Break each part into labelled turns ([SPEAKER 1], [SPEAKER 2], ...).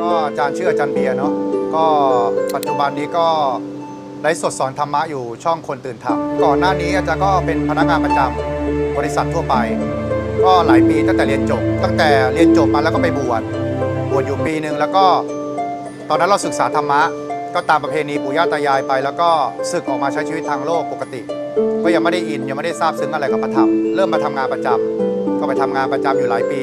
[SPEAKER 1] ก็อาจารย์ชื่ออาจารย์เบียร์เนาะก็ปัจจุบันนี้ก็ไลฟ์สดสอนธรรมะอยู่ช่องคนตื่นธรรมก่อนหน้านี้อาจารย์ก็เป็นพนักงานประจำบริษัททั่วไป ก็หลายปีตั้งแต่เรียนจบ ตั้งแต่เรียนจบมาแล้วก็ไปบวชบวชอยู่ปีหนึ่งแล้วก็ตอนนั้นเราศึกษาธรรมะ ก็ตามประเพณีปู่ย่าตายายไป แล้วก็ศึกออกมาใช้ชีวิตทางโลกปกติ ก็ยังไม่ได้อินยังไม่ได้ทราบซึ้งอะไรกับพระธรรมเริ่มมาทำงานประจำก็ไปทำงานประจำอยู่หลายปี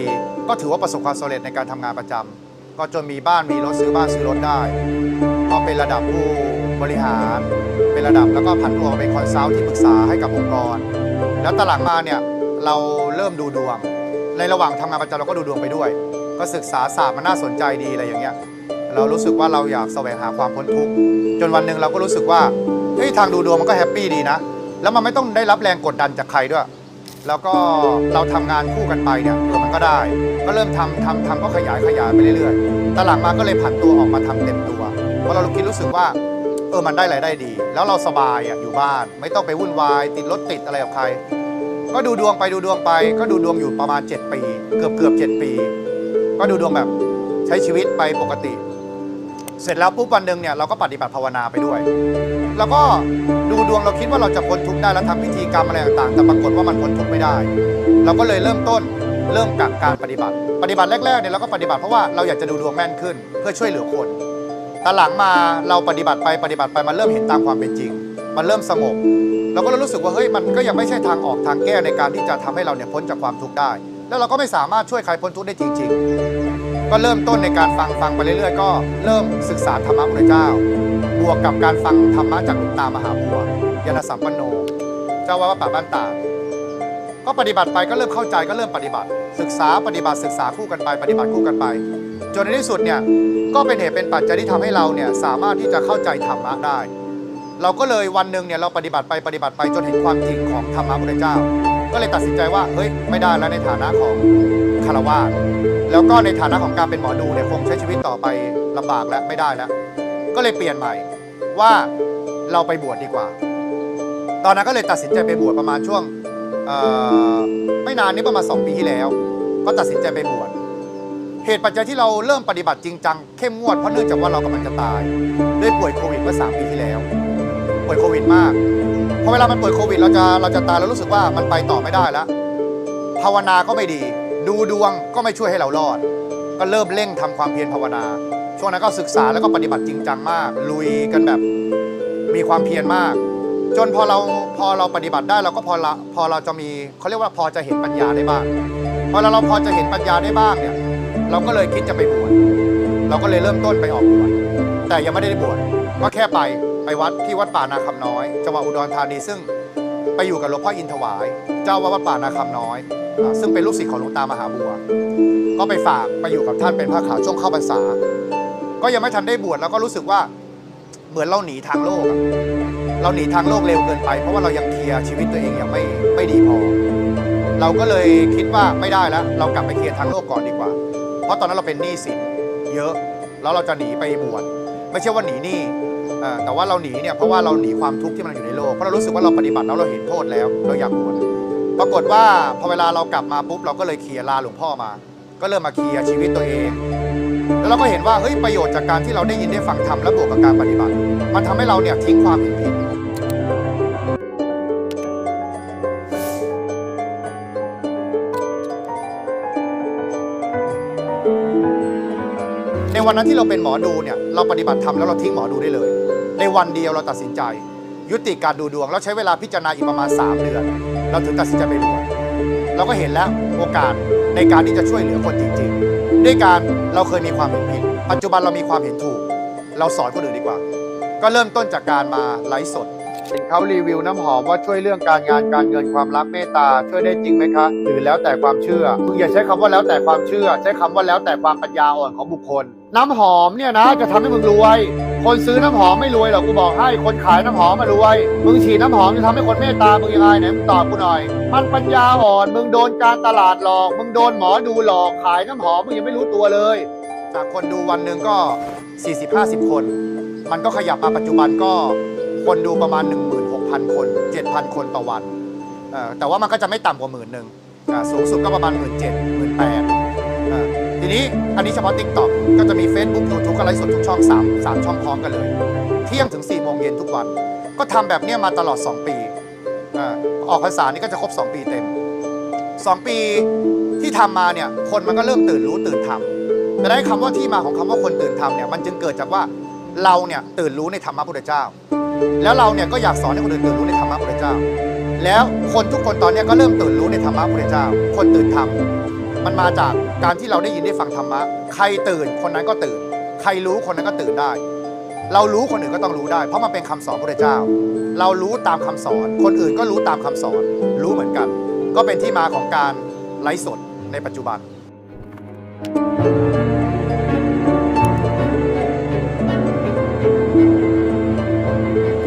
[SPEAKER 1] ก็ถือว่าประสบความสำเร็จในการทำงานประจำ ก็จนมีบ้านมีรถซื้อบ้านซื้อรถได้ ก็เป็นระดับผู้บริหาร เป็นระดับแล้วก็ผันตัวเป็นคอนซัลท์ที่ปรึกษาให้กับองค์กร แล้วตลังมาเนี่ยเราเริ่มดูดวง ในระหว่างทำงานประจำเราก็ดูดวงไปด้วย ก็ศึกษาศาสตร์มันน่าสนใจดีอะไรอย่างเงี้ยเรารู้สึกว่าเราอยากแสวงหาความพ้นทุกข์จนวันหนึ่งเราก็รู้สึกว่าเฮ้ยทางดูดวงมันก็แฮปปี้ดีนะ แล้วมันไม่ต้องได้รับแรงกดดันจากใครด้วย แล้วก็เราทำงานคู่กันไปเนี่ยเออมันก็ได้ ก็เริ่มทำทำทำก็ขยายขยายไปเรื่อยๆตลังมาก็เลยผันตัวออกมาทำเต็มตัว เพราะเราคิดรู้สึกว่าเออมันได้รายได้ดี แล้วเราสบายอะอยู่บ้าน ไม่ต้องไปวุ่นวาย ติดรถติดอะไรกับใคร ก็ดูดวงไปดูดวงไป ก็ดูดวงอยู่ประมาณ 7 ปี เกือบเกือบ7ปี ก็ดูดวงแบบใช้ชีวิตไปปกติ เสร็จแล้วปุ๊บวันหนึ่งเนี่ยเราก็ปฏิบัติภาวนาไปด้วย แล้วก็ดูดวงเราคิดว่าเราจะพ้นทุกข์ได้แล้วทำพิธีกรรมอะไรต่างๆ แต่ปรากฏว่ามันพ้นทุกข์ไม่ได้ เราก็เลยเริ่มต้นเริ่มกับการปฏิบัติ ปฏิบัติแรกๆเนี่ยเราก็ปฏิบัติเพราะว่าเราอยากจะดูดวงแม่นขึ้น เพื่อช่วยเหลือคนแตหลังมาเราปฏิบัติไปปฏิบัติไปมันเริ่มเห็นตามความเป็นจริง มันเริ่มสงบเราก็เลยรู้สึกว่าเฮ้ยมันก็ยังไม่ใช่ทางออกทางแก้ในการที่จะทำให้เราเนี่ยพ้นจากความทุกข์ได้ แล้วเราก็ไม่สามารถช่วยใครพ้นทุกข์ได้จริง ๆ ก็เริ่มต้นในการฟังฟังไปเรื่อยๆ ก็เริ่มศึกษาธรรมะพระเจ้า บวกกับการฟังธรรมะจากหลวงตามหาบัวยานสัมปันโน เจ้าวัดวัดป่าบ้านตาก็ปฏิบัติไปก็เริ่มเข้าใจก็เริ่มปฏิบัติ ศึกษาปฏิบัติศึกษาคู่กันไปปฏิบัติคู่กันไป จนในที่สุดเนี่ยก็เป็นเหตุเป็นปัจจัยที่ทำให้เราเนี่ยสามารถที่จะเข้าใจธรรมะได้ เราก็เลยวันหนึ่งเนี่ยเราปฏิบัติไปปฏิบัติไปจนเห็นความจริงของธรรมะพระเจ้า ก็เลยตัดสินใจว่าเฮ้ยไม่ได้แล้วในฐานะของคารวะแล้วก็ในฐานะของการเป็นหมอดูเนี่ยคงใช้ชีวิตต่อไปลำบากแล้วไม่ได้แล้ว ก็เลยเปลี่ยนใหม่ว่าเราไปบวชดีกว่า ตอนนั้นก็เลยตัดสินใจไปบวชประมาณช่วงไม่นานนี้ประมาณ 2 ปีที่แล้ว ก็ตัดสินใจไปบวชเหตุปัจจัยที่เราเริ่มปฏิบัติจริงจังเข้มงวดเพราะเนื่องจากว่าเรากำลังจะตายด้วยป่วยโควิดเมื่อ3ปีที่แล้ว ป่วยโควิดมากพอเวลามันป่วยโควิดเราจะเราจะตายเรารู้สึกว่ามันไปต่อไม่ได้แล้วภาวนาก็ไม่ดี ดูดวงก็ไม่ช่วยให้เรารอด ก็เริ่มเร่งทำความเพียรภาวนา ช่วงนั้นก็ศึกษาแล้วก็ปฏิบัติจริงจังมาก ลุยกันแบบมีความเพียรมาก จนพอเราพอเราปฏิบัติได้เราก็พอละพอเราจะมีเขาเรียกว่าพอจะเห็นปัญญาได้บ้างพอเราเราพอจะเห็นปัญญาได้บ้างเนี่ยเราก็เลยคิดจะไปบวชเราก็เลยเริ่มต้นไปออกบวชแต่ยังไม่ได้บวช ก็แค่ไปไปวัดที่วัดป่านาคำน้อยจังหวัดอุดรธานีซึ่งไปอยู่กับหลวงพ่ออินถวาย เจ้าวัดป่านาคำน้อย ซึ่งเป็นลูกศิษย์ของหลวงตามหาบัว ก็ไปฝากไปอยู่กับท่านเป็นพระขาวช่วงเข้าพรรษา ก็ยังไม่ทันได้บวชแล้วก็รู้สึกว่าเหมือนเราหนีทางโลก เราหนีทางโลกเร็วเกินไป เพราะว่าเรายังเคลียร์ชีวิตตัวเองยังไม่ไม่ดีพอ เราก็เลยคิดว่าไม่ได้แล้ว เรากลับไปเคลียร์ทางโลกก่อนดีกว่า เพราะตอนนั้นเราเป็นหนี้สินเยอะแล้วเราจะหนีไปบวช ไม่ใช่ว่าหนีหนี้เอ่อแต่ว่าเราหนีเนี่ยเพราะว่าเราหนีความทุกข์ที่มันอยู่ในโลกเพราะเรารู้สึกว่าเราปฏิบัติแล้วเราเห็นโทษแล้ว เราอยากบวชปรากฏว่าพอเวลาเรากลับมาปุ๊บเราก็เลยเคลียร์ลาหลวงพ่อมา ก็เริ่มมาเคลียร์ชีวิตตัวเอง แล้วเราก็เห็นว่าเฮ้ยประโยชน์จากการที่เราได้ยินได้ฟังธรรมและบวกกับการปฏิบัติ มันทำให้เราเนี่ยทิ้งความเห็นผิด วันนั้นที่เราเป็นหมอดูเนี่ยเราปฏิบัติธรรมแล้วเราทิ้งหมอดูได้เลย ในวันเดียวเราตัดสินใจ ยุติการดูดวงแล้วใช้เวลาพิจารณาอีกประมาณ 3 เดือน เราถึงตัดสินใจไปบวชเราก็เห็นแล้วโอกาสในการที่จะช่วยเหลือคนจริง ๆ ด้วยการเราเคยมีความเห็นผิด ปัจจุบันเรามีความเห็นถูก เราสอนคนอื่นดีกว่า ก็เริ่มต้นจากการมาไลฟ์สดเห็นเขารีวิวน้ำหอมว่าช่วยเรื่องการงานการเงินความรักเมตตาช่วยได้จริงไหมคะ หรือแล้วแต่ความเชื่ออย่าใช้คำว่าแล้วแต่ความเชื่อ ใช้คำว่าแล้วแต่ความปัญญาอ่อนของบุคคล น้ำหอมเนี่ยนะ จะทำให้มึงรวย คนซื้อน้ำหอมไม่รวยหรอกกูบอกให้คนขายน้ำหอมมารวย มึงฉีดน้ำหอมจะทำให้คนเมตตามึงยังไงไหนมึงตอบกูหน่อย มันปัญญาอ่อนมึงโดนการตลาดหลอก มึงโดนหมอดูหลอกขายน้ำหอมมึงยังไม่รู้ตัวเลย จากคนดูวันหนึ่งก็ 40-50 คน มันก็ขยับมาปัจจุบันก็คนดูประมาณ 16,000 คน 7,000 คนต่อวันเอ่อแต่ว่ามันก็จะไม่ต่ำกว่าหมื่นหนึ่งอ่าสูงสุดก็ประมาณ1 7 0 0 0 0 8 0 0ที นี้อันนี้เฉพาะ TikTok ก็จะมี Facebook YouTube ก็ไลฟ์สดทุกช่อง3 3ช่องพร้อมกันเลย เที่ยงถึง4โมงเย็นทุกวัน ก็ทำแบบเนี้ยมาตลอด 2 ปีออกพรรษานี่ก็จะครบ 2 ปีเต็ม 2 ปีที่ทำมาเนี่ยคนมันก็เริ่มตื่นรู้ตื่นทำแต่ได้คำว่าที่มาของคำว่าคนตื่นทำเนี่ยมันจึงเกิดจากว่าเราเนี่ยตื่นรู้ในธรรมะพุทธเจ้า แล้วเราเนี่ยก็อยากสอนให้คนอื่นตื่นรู้ในธรรมะพุทธเจ้า แล้วคนทุกคนตอนนี้ก็เริ่มตื่นรู้ในธรรมะพุทธเจ้า คนตื่นธรร มันมาจากการที่เราได้ยินได้ฟังธรรมะ ใครตื่นคนนั้นก็ตื่น ใครรู้คนนั้นก็ตื่นได้ เรารู้คนอื่นก็ต้องรู้ได้ เพราะมันเป็นคำสอนพระเจ้า เรารู้ตามคำสอน คนอื่นก็รู้ตามคำสอน รู้เหมือนกัน ก็เป็นที่มาของการไลฟ์สดในปัจจุบัน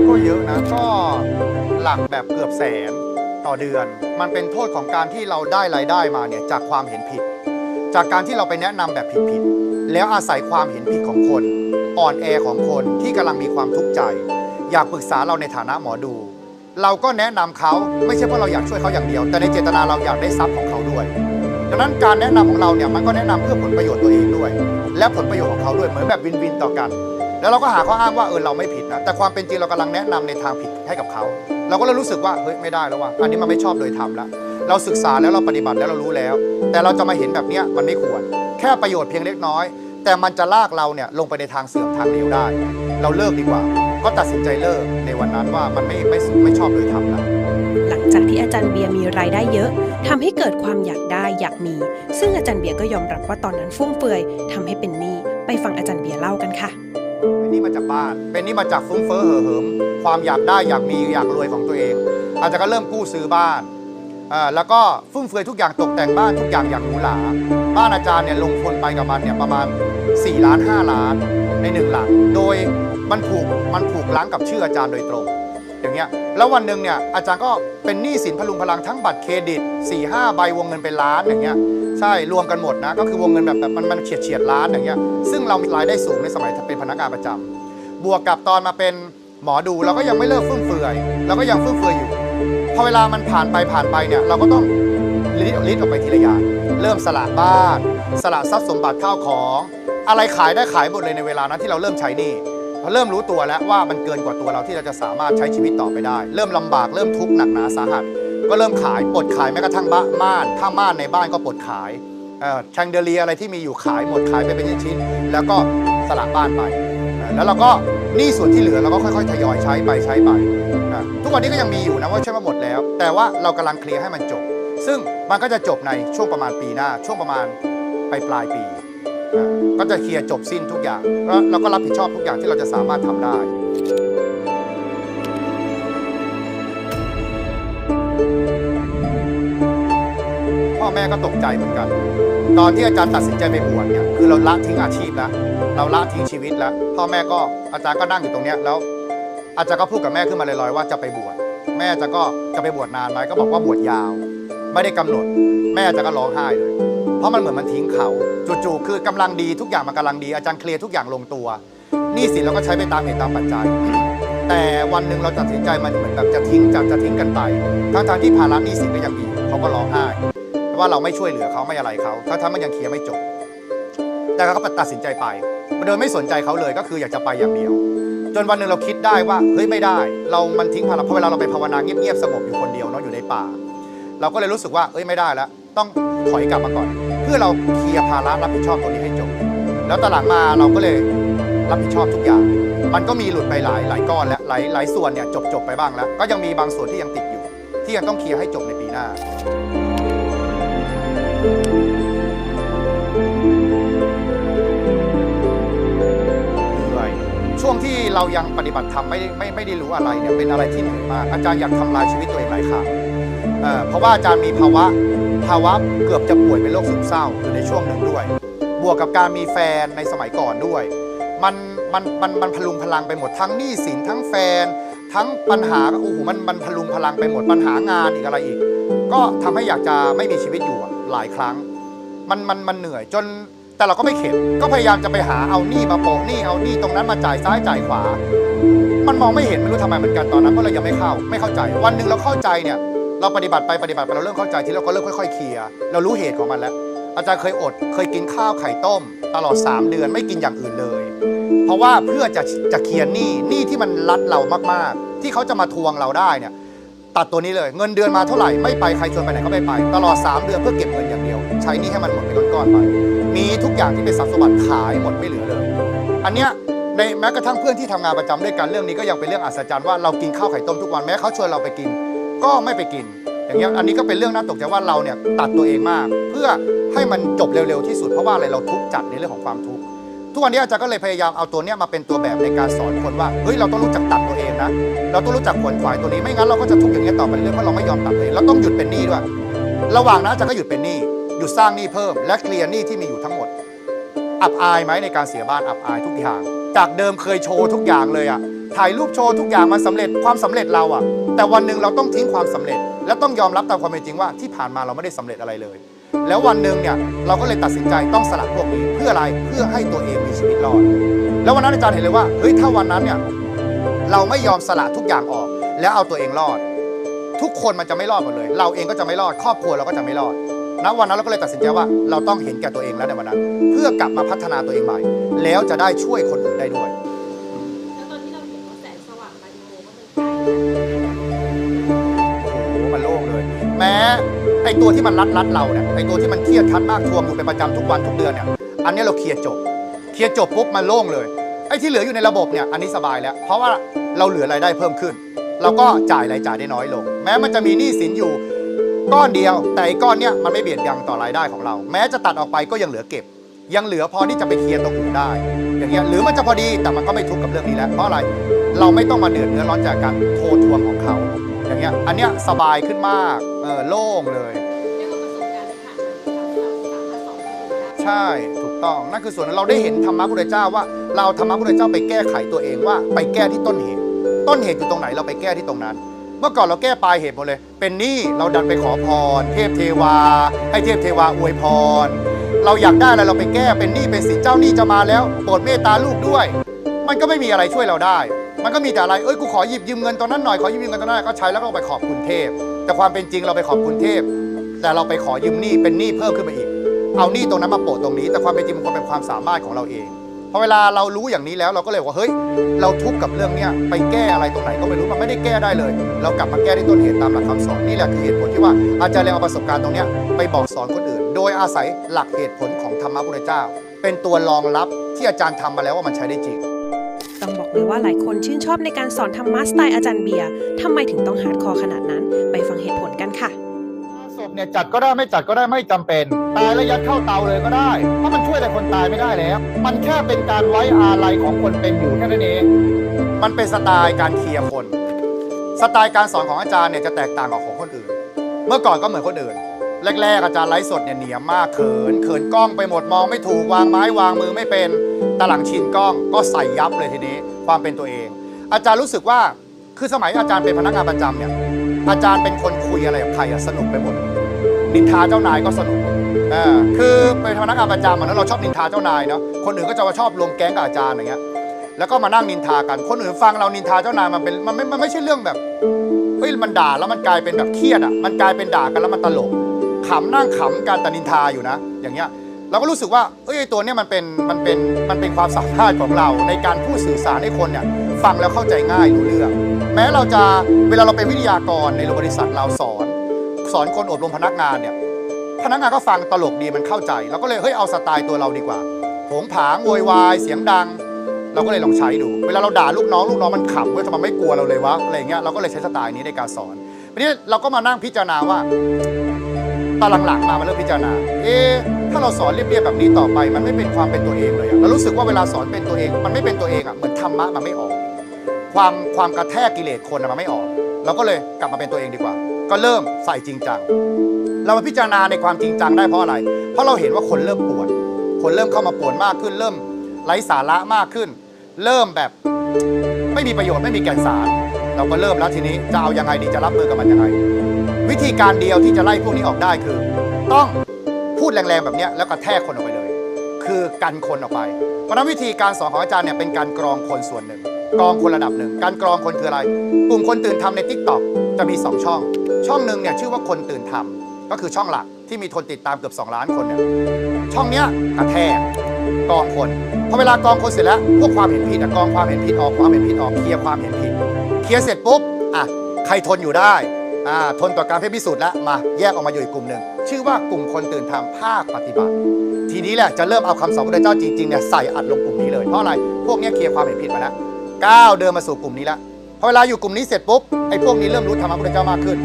[SPEAKER 1] ก็เยอะนะก็หลักแบบเกือบแสน ต่อเดือน มันเป็นโทษของการที่เราได้รายได้มาเนี่ยจากความเห็นผิด จากการที่เราไปแนะนำแบบผิดๆแล้วอาศัยความเห็นผิดของคน อ่อนแอของคนที่กำลังมีความทุกข์ใจ อยากปรึกษาเราในฐานะหมอดู เราก็แนะนำเขาไม่ใช่เพราะเราอยากช่วยเขาอย่างเดียว แต่ในเจตนาเราอยากได้ทรัพย์ของเขาด้วยดังนั้นการแนะนำของเราเนี่ยมันก็แนะนำเพื่อผลประโยชน์ตัวเองด้วย และผลประโยชน์ของเขาด้วยเหมือนแบบวินวินต่อกัน แล้วเราก็หาข้ออ้างว่าเออเราไม่ผิดนะแต่ความเป็นจริงเรากำลังแนะนำในทางผิดให้กับเขา เราก็เลยรู้สึกว่าเฮ้ยไม่ได้แล้วว่ะอันนี้มันไม่ชอบโดยธรรมแล้วเราศึกษาแล้วเราปฏิบัติแล้วเรารู้แล้ว แต่เราจะมาเห็นแบบเนี้ยมันไม่ควร แค่ประโยชน์เพียงเล็กน้อย แต่มันจะลากเราเนี่ยลงไปในทางเสื่อมทางเลวได้ เราเลิกดีกว่า ก็ตัดสินใจเลิกในวันนั้นว่ามันไม่ไม่สุขไม่ชอบโดยธรรมแล้ว
[SPEAKER 2] หลังจากที่อาจารย์เบียร์มีรายได้เยอะทำให้เกิดความอยากได้อยากมี ซึ่งอาจารย์เบียร์ก็ยอมรับว่าตอนนั้นฟุ่มเฟือยทำให้เป็นหนี้ไปฟังอาจารย์เบียร์เล่ากันค่ะ
[SPEAKER 1] เป็นหนี่มาจากบ้าน เป็นหนี่มาจากฟุ้งเฟ้อเห่อเหิม ความอยากได้อยากมีอยากรวยของตัวเอง อาจจะก็เริ่มกู้ซื้อบ้านแล้วก็ฟุ่มเฟือยทุกอย่างตกแต่งบ้านทุกอย่างอย่างหรูหราบ้านอาจารย์เนี่ยลงทุนไปกับมันเนี่ยประมาณ 4 ล้าน 5 ล้านในหนึ่งหลัง โดยมันผูกมันผูกล้างกับชื่ออาจารย์โดยตรง อย่างเงี้ยแล้ววันหนึ่งเนี่ยอาจารย์ก็เป็นหนี้สินพลุงพลังทั้งบัตรเครดิต4 5ใบวงเงินเป็นล้านอย่างเงี้ยใช่รวมกันหมดนะก็คือวงเงินแบบแบบมันมันเฉียดเฉียดล้านอย่างเงี้ยซึ่งเรามีรายได้สูงในสมัยเป็นพนักงานประจำบวกกับตอนมาเป็นหมอดูเราก็ยังไม่เลิกฟุ่มเฟือยเราก็ยังฟุ่มเฟือยอยู่พอเวลามันผ่านไปผ่านไปเนี่ยเราก็ต้องลิดลิดออกไปทีละอย่างเริ่มสละบ้าน สละทรัพย์สมบัติข้าวของ อะไรขายได้ขายหมดเลยในเวลานั้นที่เราเริ่มใช้หนี่ พอเริ่มรู้ตัวแล้วว่ามันเกินกว่าตัวเราที่เราจะสามารถใช้ชีวิตต่อไปได้ เริ่มลำบากเริ่มทุกข์หนักหนาสาหัส ก็เริ่มขายปลดขายแม้กระทั่งบ้านม่านถ้าม่านในบ้านก็ปลดขายแชงเดเลียอะไรที่มีอยู่ขายหมดขายไปเป็นชิ้นๆแล้วก็สละบ้านไป แล้วเราก็หนี้ส่วนที่เหลือเราก็ค่อยๆทยอยใช้ไปใช้ไปอะทุกวันนี้ก็ยังมีอยู่นะว่าใช่ว่าหมดแล้ว แต่ว่าเรากำลังเคลียร์ให้มันจบ ซึ่งมันก็จะจบในช่วงประมาณปีหน้า ช่วงประมาณปลายปลายปี ก็จะเคลียร์จบสิ้นทุกอย่างแล้วเราก็รับผิดชอบทุกอย่างที่เราจะสามารถทำได้ พ่อแม่ก็ตกใจเหมือนกัน ตอนที่อาจารย์ตัดสินใจไปบวชเนี่ยคือเราละทิ้งอาชีพแล้ว เราละทิ้งชีวิตแล้ว พ่อแม่ก็อาจารย์ก็นั่งอยู่ตรงเนี้ยแล้ว อาจารย์ก็พูดกับแม่ขึ้นมาลอยๆว่าจะไปบวชแม่อาจารย์ก็จะไปบวชนานไหมก็บอกว่าบวชยาว ไม่ได้กำหนด แม่อาจารย์ก็ร้องไห้เลย เพราะมันเหมือนมันทิ้งเขาจู่ๆคือกำลังดีทุกอย่างมันกำลังดีอาจารย์เคลียร์ทุกอย่างลงตัวหนี่สินเราก็ใช้ไปตามเหตุตามปัจจัย แต่วันหนึ่งเราตัดสินใจมันเหมือนแบบจะทิ้งจะจะทิ้งกันไปทั้งๆที่ภาระหนี้สินก็ยังมีเขาก็ร้องไห้ว่าเราไม่ช่วยเหลือเขาไม่อะไรเขาถ้าถ้ามันยังเคลียร์ไม่จบ แต่เขาก็ตัดสินใจไปโดยไม่สนใจเขาเลยก็คืออยากจะไปอย่างเดียว จนวันหนึ่งเราคิดได้ว่าเฮ้ยไม่ได้ เรามันทิ้งภาระเพราะเวลาเราไปภาวนาเงียบๆสงบอยู่คนเดียวเนาะอยู่ในป่า เราก็เลยรู้สึกว่าเอ้ยไม่ได้แล้ว ต้องถอยกลับมาก่อน เพื่อเราเคลียร์ภาระรับผิดชอบตัวนี้ให้จบ แล้วตอนหลังมาเราก็เลยรับผิดชอบทุกอย่าง มันก็มีหลุดไปหลายหลายก้อนแล้วหลายหลายส่วนเนี่ยจบจบไปบ้างแล้ว ก็ยังมีบางส่วนที่ยังติดอยู่ ที่ยังต้องเคลียร์ให้จบในปีหน้าเหนื่อยช่วงที่เรายังปฏิบัติธรรมไม่ได้ไม่ไม่ได้รู้อะไรเนี่ยเป็นอะไรที่เหนื่อยมากอาจารย์อยากทำลายชีวิตตัวเองหลายครั้งเอ่อเพราะว่าอาจารย์มีภาวะ ภาวะเกือบจะป่วยเป็นโรคซึมเศร้าอยู่ในช่วงหนึ่งด้วย บวกกับการมีแฟนในสมัยก่อนด้วย มันมันมันมันพลุงพลังไปหมดทั้งหนี้สินทั้งแฟน ทั้งปัญหาโอ้โหมันมันพลุงพลังไปหมดปัญหางานอีกอะไรอีก ก็ทำให้อยากจะไม่มีชีวิตอยู่หลายครั้ง มันมันมันเหนื่อยจนแต่เราก็ไม่เข็ดก็พยายามจะไปหาเอาหนี้มาโปะหนี้เอาหนี้ตรงนั้นมาจ่ายซ้ายจ่ายขวา มันมองไม่เห็นไม่รู้ทำไมเหมือนกันตอนนั้นเพราะเรายังไม่เข้าไม่เข้าใจ วันหนึ่งเราเข้าใจเนี่ย เราปฏิบัติไปปฏิบัติไปเราเริ่มเข้าใจที่เราก็เริ่มค่อยๆเคลียร์เรารู้เหตุของมันแล้ว อาจารย์เคยอดเคยกินข้าวไข่ต้ม ตลอด 3 เดือนไม่กินอย่างอื่นเลย เพราะว่าเพื่อจะจะเคลียร์หนี้หนี้ที่มันรัดเรามากๆ ที่เขาจะมาทวงเราได้เนี่ยตัดตัวนี้เลยเงินเดือนมาเท่าไหร่ไม่ไปใครชวนไปไหนก็ไม่ไป ตลอด 3 เดือนเพื่อเก็บเงินอย่างเดียว ใช้หนี้ให้มันหมดเป็นก้อนๆไป มีทุกอย่างที่เป็นทรัพย์สมบัติขายหมดไม่เหลือเลย อันเนี้ยในแม้กระทั่งเพื่อนที่ทำงานประจำด้วยกันเรื่องนี้ก็ยังเป็นเรื่องอัศจรรย์ว่าเรากินข้าวไข่ต้มทุกวันแม้เขาชวนเราไปกิน ก็ไม่ไปกิน อย่างเงี้ยอันนี้ก็เป็นเรื่องน่าตกใจว่าเราเนี่ยตัดตัวเองมาก เพื่อให้มันจบเร็วๆที่สุดเพราะว่าอะไรเราทุกข์จัดในเรื่องของความทุกข์ทุกวันนี้อาจารย์ก็เลยพยายามเอาตัวเนี้ยมาเป็นตัวแบบในการสอนคนว่าเฮ้ยเราต้องรู้จักตัดตัวเองนะเราต้องรู้จักขวนขวายตัวนี้ไม่งั้นเราก็จะทุกข์อย่างเงี้ยต่อไปเรื่อยเพราะเราไม่ยอมตัดเลยเราต้องหยุดเป็นหนี้ด้วยระหว่างนั้นอาจารย์ก็หยุดเป็นหนี้หยุดสร้างหนี้เพิ่ม และเคลียร์หนี้ที่มีอยู่ทั้งหมดอับอายไหมในการเสียบ้านอับอายทุกอย่าง จากเดิมเคยโชว์ทุกอย่างเลยอะ ถ่ายรูปโชว์ทุกอย่างมันสำเร็จความสำเร็จเราอะแต่วันหนึ่งเราต้องทิ้งความสำเร็จ และต้องยอมรับตามความเป็นจริงว่าที่ผ่านมาเราไม่ได้สำเร็จอะไรเลย แล้ววันหนึ่งเนี่ยเราก็เลยตัดสินใจต้องสละพวกนี้เพื่ออะไรเพื่อให้ตัวเองมีชีวิตรอด แล้ววันนั้นอาจารย์เห็นเลยว่าเฮ้ยถ้าวันนั้นเนี่ยเราไม่ยอมสละทุกอย่างออก แล้วเอาตัวเองรอด ทุกคนมันจะไม่รอดหมดเลย เราเองก็จะไม่รอด ครอบครัวเราก็จะไม่รอดณวันนั้นเราก็เลยตัดสินใจว่าเราต้องเห็นแก่ตัวเองแล้วในวันนั้น เพื่อกลับมาพัฒนาตัวเองใหม่ แล้วจะได้ช่วยคนอื่นได้ด้วย
[SPEAKER 3] แม้
[SPEAKER 1] ไอตัวที่มันรัดรัดเราเนี่ยไอตัวที่มันเครียดคัดมากทวงอยู่เป็นประจำทุกวันทุกเดือนเนี่ยอันนี้เราเคลียร์จบ เคลียร์จบปุ๊บมันโล่งเลยไอที่เหลืออยู่ในระบบเนี่ยอันนี้สบายแล้ว เพราะว่าเราเหลือรายได้เพิ่มขึ้น เราก็จ่ายรายจ่ายได้น้อยลง แม้มันจะมีหนี้สินอยู่ก้อนเดียว แต่อ้ก้อนเนี้ยมันไม่เบียดบังต่อรายได้ของเรา แม้จะตัดออกไปก็ยังเหลือเก็บ ยังเหลือพอที่จะไปเคลียร์ตรงอื่นได้ อย่างเงี้ยหรือมันจะพอดีแต่มันก็ไม่ทุกข์กับเรื่องนี้แล้วเพราะอะไรเราไม่ต้องมาเดือดเนื้อร้อนจากการโทรทวงของเขา อย่างเงี้ยอันเนี้ยสบายขึ้นมาก ออโล่งเลย
[SPEAKER 3] เรียกว่าประสบการณ์ที่ผ่านมาที่เราสามารถสอนคนอื่นได้
[SPEAKER 1] ใช่ถูกต้องนั่นคือส่วนหนึ่งเราได้เห็นธรรมะพุทธเจ้าว่า เราธรรมะพุทธเจ้าไปแก้ไขตัวเองว่า ไปแก้ที่ต้นเหตุ ต้นเหตุอยู่ตรงไหนเราไปแก้ที่ตรงนั้น เมื่อก่อนเราแก้ปลายเหตุหมดเลย เป็นหนี้เราดันไปขอพร เทพเทวา ให้เทพเทวาอวยพร เราอยากได้อะไรเราไปแก้เป็นหนี้เป็นสินเจ้าหนี้จะมาแล้วโปรดเมตตาลูกด้วย มันก็ไม่มีอะไรช่วยเราได้มันก็มีแต่อะไร เอ้ย กูขอหยิบยืมเงินตอนนั้นหน่อย ขอยืมเงินตอนนั้นก็ใช้แล้วก็ไปขอบคุณเทพ แต่ความเป็นจริงเราไปขอบคุณเทพ แต่เราไปขอยืมหนี้เป็นหนี้เพิ่มขึ้นมาอีก เอาหนี้ตรงนั้นมาโปะตรงนี้ แต่ความเป็นจริงมันควรเป็นความสามารถของเราเองพอเวลาเรารู้อย่างนี้แล้วเราก็เลยว่าเฮ้ย เราทุกข์กับเรื่องเนี้ยไปแก้อะไรตรงไหนก็ไม่รู้มันไม่ได้แก้ได้เลย เรากลับมาแก้ที่ต้นเหตุตามหลักคำสอนนี่แหละคือเหตุผลที่ว่าอาจารย์เลยเอาประสบการณ์ตรงเนี้ยไปบอกสอนคนอื่น โดยอาศัยหลักเหตุผลของธรรมะพุทธเจ้า เป็นตัวรองรับที่อาจารย์ทำมาแล้วว่ามันใช้ได้จริง
[SPEAKER 2] เลยว่าหลายคนชื่นชอบในการสอนธรรมะสไตล์อาจารย์เบียร์ทำไมถึงต้องฮาร์ดคอร์ขนาดนั้น ไปฟังเหตุผลกันค่ะ
[SPEAKER 1] ศพเนี่ยจัดก็ได้ไม่จัดก็ได้ไม่จำเป็น ตายแล้วยัดเข้าเตาเลยก็ได้ เพราะมันช่วยอะไรคนตายไม่ได้แล้ว มันแค่เป็นการไว้อาลัยของคนเป็นอยู่แค่นั้นเอง มันเป็นสไตล์การเคลียร์คน สไตล์การสอนของอาจารย์เนี่ยจะแตกต่างกับของคนอื่น เมื่อก่อนก็เหมือนคนอื่น แรกๆ อาจารย์ไลฟ์สดเนี่ยเหนียมมากเขินเขินกล้องไปหมดมองไม่ถูกวางไม้วางมือไม่เป็นแต่หลังชินกล้องก็ใส่ยับเลยทีนี้ความเป็นตัวเอง อาจารย์รู้สึกว่าคือสมัยอาจารย์เป็นพนักงานประจำเนี่ยอาจารย์เป็นคนคุยอะไรกับใครอะสนุกไปหมดนินทาเจ้านายก็สนุกคือเป็นพนักงานประจำอะเนอะเราชอบนินทาเจ้านายเนาะคนอื่นก็จะมาชอบรวมแก๊งกับอาจารย์อย่างเงี้ยแล้วก็มานั่งนินทากันคนอื่นฟังเรานินทาเจ้านายมันเป็นมันไม่มันไม่ใช่เรื่องแบบเฮ้ยมันด่าแล้วมันกลายเป็นแบบเครียดอะมันกลายเป็นด่ากันแล้วมันตลก ขำนั่งขำกันแต่นินทาอยู่นะ อย่างเงี้ยเราก็รู้สึกว่าเอ้ยตัวเนี้ยมันเป็นมันเป็นมันเป็นความสามารถของเรา ในการพูดสื่อสารให้คนเนี่ยฟังแล้วเข้าใจง่ายรู้เรื่องแม้เราจะเวลาเราเป็นวิทยากรในรบริษัทเราสอน สอนคนอบรมพนักงานเนี่ยพนักงานก็ฟังตลกดีมันเข้าใจเราก็เลยเฮ้ยเอาสไตล์ตัวเราดีกว่าโผงผางโวยวายเสียงดัง เราก็เลยลองใช้ดู เวลาเราด่าลูกน้องลูกน้องมันขำเว้ยทำไมไม่กลัวเราเลยวะอะไรเงี้ยเราก็เลยใช้สไตล์นี้ในการสอนทีนี้เราก็มานั่งพิจารณาว่า ตอนหลังๆมามาเริ่มพิจารณา เอ๊ะถ้าเราสอนเรียบๆแบบนี้ต่อไป มันไม่เป็นความเป็นตัวเองเลยอะเรารู้สึกว่าเวลาสอนเป็นตัวเอง มันไม่เป็นตัวเองอะเหมือนธรรมะมันไม่ออก ความความกระแทกกิเลสคนอะมันไม่ออก เราก็เลยกลับมาเป็นตัวเองดีกว่า ก็เริ่มใส่จริงจัง เรามาพิจารณาในความจริงจังได้เพราะอะไร เพราะเราเห็นว่าคนเริ่มปวด คนเริ่มเข้ามาปวดมากขึ้น เริ่มไร้สาระมากขึ้น เริ่มแบบไม่มีประโยชน์ไม่มีแก่นสาร เราก็เริ่มแล้วทีนี้จะเอายังไงดีจะรับมือกับมันยังไง วิธีการเดียวที่จะไล่พวกนี้ออกได้คือ ต้องพูดแรงๆแบบนี้แล้วก็แทกคนออกไปเลย คือกันคนออกไป เพราะนั้นวิธีการสอนของอาจารย์เนี่ยเป็นการกรองคนส่วนหนึ่งกรองคนระดับหนึ่ง การกรองคนคืออะไร กลุ่มคนตื่นทำใน t ิ k t o k จะมี 2 ช่อง ช่องหนึ่งเนี่ยชื่อว่าคนตื่นทำก็คือช่องหลักที่มีคนติดตามเกือบ 2 ล้านคนเนี่ยช่องเนี้ยกระแทกกองคนพอเวลากองคนเสร็จแล้วพวกความเห็นผิดอะกองความเห็นผิดออกความเห็นผิดออกเคลียร์ความเห็นผิดเคลียร์เสร็จปุ๊บอะใครทนอยู่ได้ อ่าทนต่อการเพ่พิสูจน์แล้วมาแยกออกมาอยู่อีกกลุ่มหนึ่งชื่อว่ากลุ่มคนตื่นทำภาคปฏิบัติ ทีนี้แหละจะเริ่มเอาคำสอนพระเจ้าจริงๆเนี่ยใส่อัดลงกลุ่มนี้เลยเพราะอะไรพวกนี้เคลียร์ความเห็นผิดมาแล้วก้าวเดินมาสู่กลุ่มนี้แล้วพอเวลาอยู่กลุ่มนี้เสร็จปุ๊บไอ้พวกนี้เริ่มรู้ธรรมะพระเจ้ามากขึ้น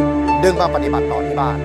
[SPEAKER 1] ดึงมาปฏิบัติต่อที่บ้าน